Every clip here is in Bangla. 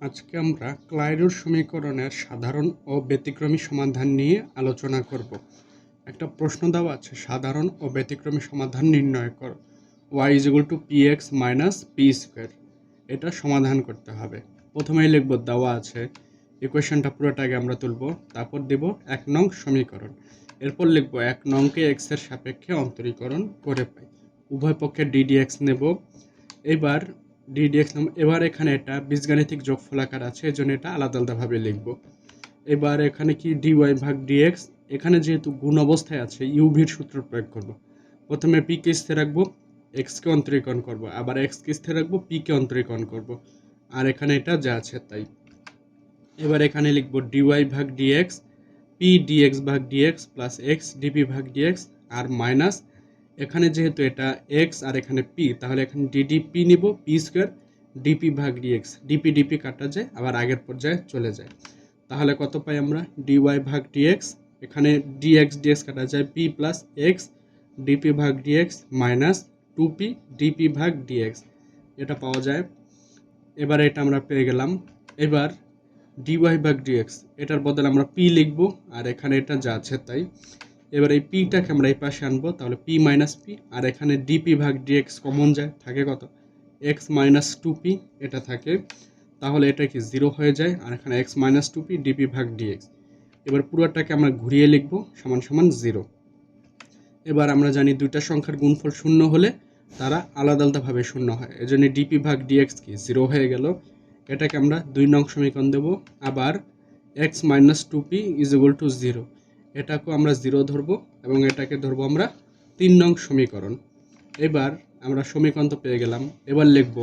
আজকে আমরা ক্লাইরোর সমীকরণের সাধারণ ও ব্যতিক্রমী সমাধান নিয়ে আলোচনা করব। একটা প্রশ্ন দেওয়া আছে, সাধারণ ও ব্যতিক্রমী সমাধান নির্ণয় করো। Y is two P X minus P square এটা সমাধান করতে হবে। প্রথমেই লিখব, দেওয়া আছে। ইকুয়েশনটা পুরোটাকে আমরা তুলব, তারপর দেব এক নং সমীকরণ। এরপর লিখব, এক নংকে এক্সের সাপেক্ষে অন্তরীকরণ করে পাই। উভয় পক্ষে ডিডিএক্স নেব। এবার ডিডিএক্স নাম এবার এখানে এটা বীজগাণিতিক যোগফল আকার আছে এই জন্য এটা আলাদা আলাদাভাবে লিখব। এবার এখানে কি ডিওয়াই ভাগ ডিএক্স এখানে যেহেতু গুণ অবস্থায় আছে ইউভির সূত্র প্রয়োগ করব। প্রথমে পি কে স্থির রাখব এক্সকে অন্তরীকরণ করব, আবার এক্স কে স্থির রাখব পি কে অন্তরীকরণ করব। আর এখানে এটা যা আছে তাই। এবার এখানে লিখব ডিওয়াই ভাগ ডিএক্স পি ডিএক্স ভাগ ডিএক্স প্লাস এক্স ডিপি ভাগ ডিএক্স আর মাইনাস এখানে যেহেতু এটা এক্স আর এখানে পি তাহলে এখানে ডিডিপি নিব পি স্কোয়ার ডিপি ভাগ ডিএক্স ডিপি ডিপি কাটা যায়, আবার আগের পর্যায়ে চলে যায়। তাহলে কত পাই আমরা? ডিওয়াই ভাগ ডিএক্স এখানে ডিএক্স ডিএক্স কাটা যায় পি প্লাস এক্স ডিপি ভাগ DX minus two P DP ভাগ ডিএক্স এটা পাওয়া যায়। এবার এটা আমরা পেয়ে গেলাম। এবার ডিওয়াই ভাগ ডিএক্স এটার বদলে আমরা পি লিখব, আর এখানে এটা যা আছে তাই। এবার এই পিটাকে আমরা এই পাশে আনব, তাহলে পি মাইনাস পি আর এখানে ডিপি ভাগ ডিএক্স কমন যায়, থাকে কত? এক্স মাইনাস টু পি এটা থাকে। তাহলে এটা কি জিরো হয়ে যায়, আর এখানে X minus two P DP ভাগ ডিএক্স এবার পুরোটাকে আমরা ঘুরিয়ে লিখব, সমান সমান জিরো এবার আমরা জানি দুইটা সংখ্যার গুণফল শূন্য হলে তারা আলাদা আলাদাভাবে শূন্য হয়। এজন্য ডিপি ভাগ ডিএক্স কি? জিরো হয়ে গেল। এটাকে আমরা দুই নং সমীকরণ দেব। আবার X minus two P is equal to zero এটাকেও আমরা জিরো ধরবো এবং এটাকে ধরবো আমরা তিন নং সমীকরণ। এবার আমরা সমীকরণ তো পেয়ে গেলাম। এবার লিখব,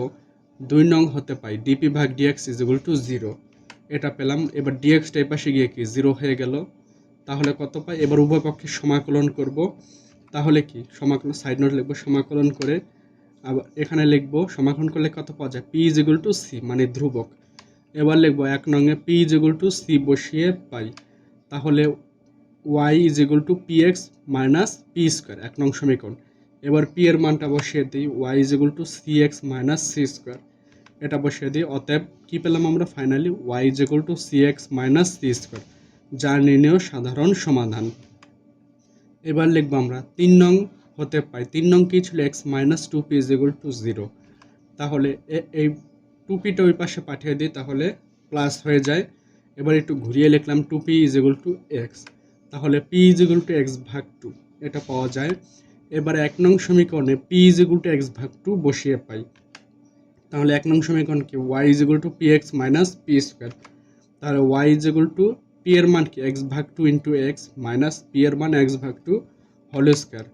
দুই নং হতে পাই ডিপি ভাগ DX is equal to zero এটা পেলাম, এবার ডিএক্সটা এই পাশে গিয়ে কি? জিরো হয়ে গেল। তাহলে কত পাই? এবার উভয় পক্ষে সমাকলন করব। তাহলে কি? সমাকলন সাইড নোট লিখব, সমাকলন করে আবার এখানে লিখব, সমাকলন করলে কত পাওয়া যায়? P is equal to C মানে ধ্রুবক। এবার লিখব, এক নঙে P is equal to C বসিয়ে পাই। তাহলে Y is equal to P X minus P square এক নং সমীকরণ। এবার পি এর মানটা বসিয়ে দিই Y is equal to C X minus C square এটা বসিয়ে দিই, অতএব কী পেলাম আমরা finally Y is equal to C X minus C square যার নির্ণয় সাধারণ সমাধান। এবার লিখব আমরা, তিন নং হতে পাই, তিন নং কী ছিল? X minus two P is equal to zero তাহলে এই টু পিটা ওই পাশে পাঠিয়ে দিই, তাহলে প্লাস হয়ে যায়। এবার একটু ঘুরিয়ে লিখলাম two P is equal to X তাহলে P is equal to X ভাগ টু এটা পাওয়া যায়। এবার এক নং সমীকরণে P is equal to X ভাগ টু বসিয়ে পাই। তাহলে এক নং সমীকরণ কি? Y is equal to P X minus P square তাহলে Y is equal to P এর মান কি? এক্স ভাগ two into X minus P এর মান এক্স ভাগ টু হোল স্কোয়ার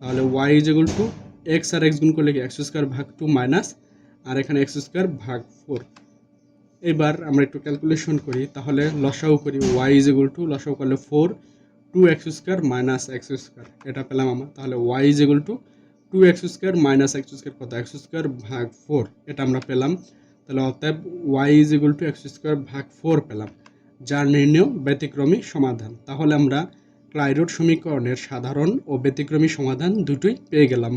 তাহলে Y is equal to X R x গুণ করলে কি? এক্স স্কোয়ার ভাগ টু মাইনাস আর এখানে এক্স স্কোয়ার ভাগ ফোর এবার আমরা একটু ক্যালকুলেশন করি। তাহলে লসাও করি। ওয়াই ইজ টু লসাও করলে four two X square minus X square এটা পেলাম আমরা। তাহলে Y is equal to two X square minus X square কত? এক্স স্কোয়ার ভাগ ফোর এটা আমরা পেলাম। তাহলে অতএব Y is equal to X square ভাগ ফোর পেলাম। যার নির্ণয় ব্যতিক্রমী সমাধান। তাহলে আমরা ক্লাইরোড সমীকরণের সাধারণ ও ব্যতিক্রমী সমাধান দুটোই পেয়ে গেলাম।